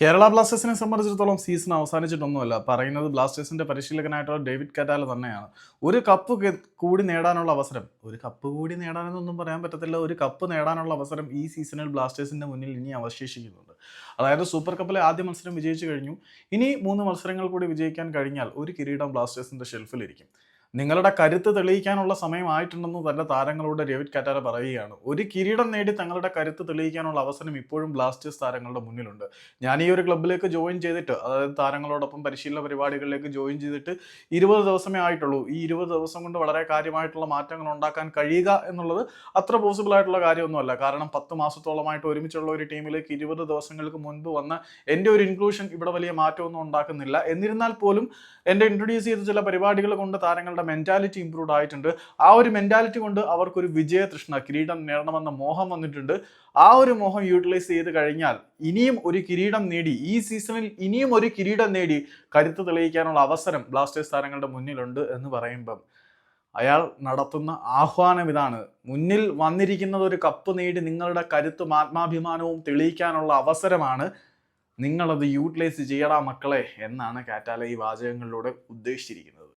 കേരള ബ്ലാസ്റ്റേഴ്സിനെ സംബന്ധിച്ചിടത്തോളം സീസൺ അവസാനിച്ചിട്ടൊന്നുമല്ല. പറയുന്നത് ബ്ലാസ്റ്റേഴ്സിന്റെ പരിശീലകനായിട്ടുള്ള ഡേവിഡ് കറ്റാല തന്നെയാണ്. ഒരു കപ്പ് കൂടി നേടാനുള്ള അവസരം ഒരു കപ്പ് കൂടി നേടാനെന്നൊന്നും പറയാൻ പറ്റത്തില്ല. ഒരു കപ്പ് നേടാനുള്ള അവസരം ഈ സീസണിൽ ബ്ലാസ്റ്റേഴ്സിന്റെ മുന്നിൽ ഇനി അവശേഷിക്കുന്നുണ്ട്. അതായത് സൂപ്പർ കപ്പിലെ ആദ്യ മത്സരം വിജയിച്ചു കഴിഞ്ഞു. ഇനി മൂന്ന് മത്സരങ്ങൾ കൂടി വിജയിക്കാൻ കഴിഞ്ഞാൽ ഒരു കിരീടം ബ്ലാസ്റ്റേഴ്സിന്റെ ഷെൽഫിലിരിക്കും നിങ്ങളുടെ കരുത്ത് തെളിയിക്കാനുള്ള സമയമായിട്ടുണ്ടെന്ന് തന്നെ താരങ്ങളോട് ഡേവിഡ് കറ്റാര പറയുകയാണ്. ഒരു കിരീടം നേടി തങ്ങളുടെ കരുത്ത് തെളിയിക്കാനുള്ള അവസരം ഇപ്പോഴും ബ്ലാസ്റ്റേഴ്സ് താരങ്ങളുടെ മുന്നിലുണ്ട്. ഞാൻ ഈ ഒരു ക്ലബിലേക്ക് ജോയിൻ ചെയ്തിട്ട് അതായത് താരങ്ങളോടൊപ്പം പരിശീലന പരിപാടികളിലേക്ക് ജോയിൻ ചെയ്തിട്ട് ഇരുപത് ദിവസമേ ആയിട്ടുള്ളൂ. ഈ ഇരുപത് ദിവസം കൊണ്ട് വളരെ കാര്യമായിട്ടുള്ള മാറ്റങ്ങൾ ഉണ്ടാക്കാൻ കഴിയുക എന്നുള്ളത് അത്ര പോസിബിൾ ആയിട്ടുള്ള കാര്യമൊന്നുമല്ല. കാരണം പത്ത് മാസത്തോളമായിട്ട് ഒരുമിച്ചുള്ള ഒരു ടീമിലേക്ക് ഇരുപത് ദിവസങ്ങൾക്ക് മുൻപ് വന്ന എന്റെ ഒരു ഇൻക്ലൂഷൻ ഇവിടെ വലിയ മാറ്റമൊന്നും ഉണ്ടാക്കുന്നില്ല. എന്നിരുന്നാൽ പോലും എന്റെ ഇൻട്രൊഡ്യൂസ് ചെയ്ത ചില പരിപാടികൾ കൊണ്ട് താരങ്ങളുടെ മെന്റാലിറ്റി ഇമ്പ്രൂവ് ആയിട്ടുണ്ട്. ആ ഒരു മെന്റാലിറ്റി കൊണ്ട് അവർക്കൊരു വിജയതൃഷ്ണ കിരീടം നേടണമെന്ന മോഹം വന്നിട്ടുണ്ട്. ആ ഒരു മോഹം യൂട്ടിലൈസ് ചെയ്ത് കഴിഞ്ഞാൽ ഇനിയും ഒരു കിരീടം നേടി ഈ സീസണിൽ ഇനിയും ഒരു കിരീടം നേടി കരുത്ത് തെളിയിക്കാനുള്ള അവസരം ബ്ലാസ്റ്റേഴ്സ് താരങ്ങളുടെ മുന്നിലുണ്ട് എന്ന് പറയുമ്പം അയാൾ നടത്തുന്ന ആഹ്വാനം ഇതാണ്. മുന്നിൽ വന്നിരിക്കുന്നത് ഒരു കപ്പ് നേടി നിങ്ങളുടെ കരുത്തും ആത്മാഭിമാനവും തെളിയിക്കാനുള്ള അവസരമാണ് നിങ്ങളത് യൂട്ടിലൈസ് ചെയ്യടാ മക്കളെ എന്നാണ് കാറ്റാല ഈ വാചകങ്ങളിലൂടെ ഉദ്ദേശിച്ചിരിക്കുന്നത്.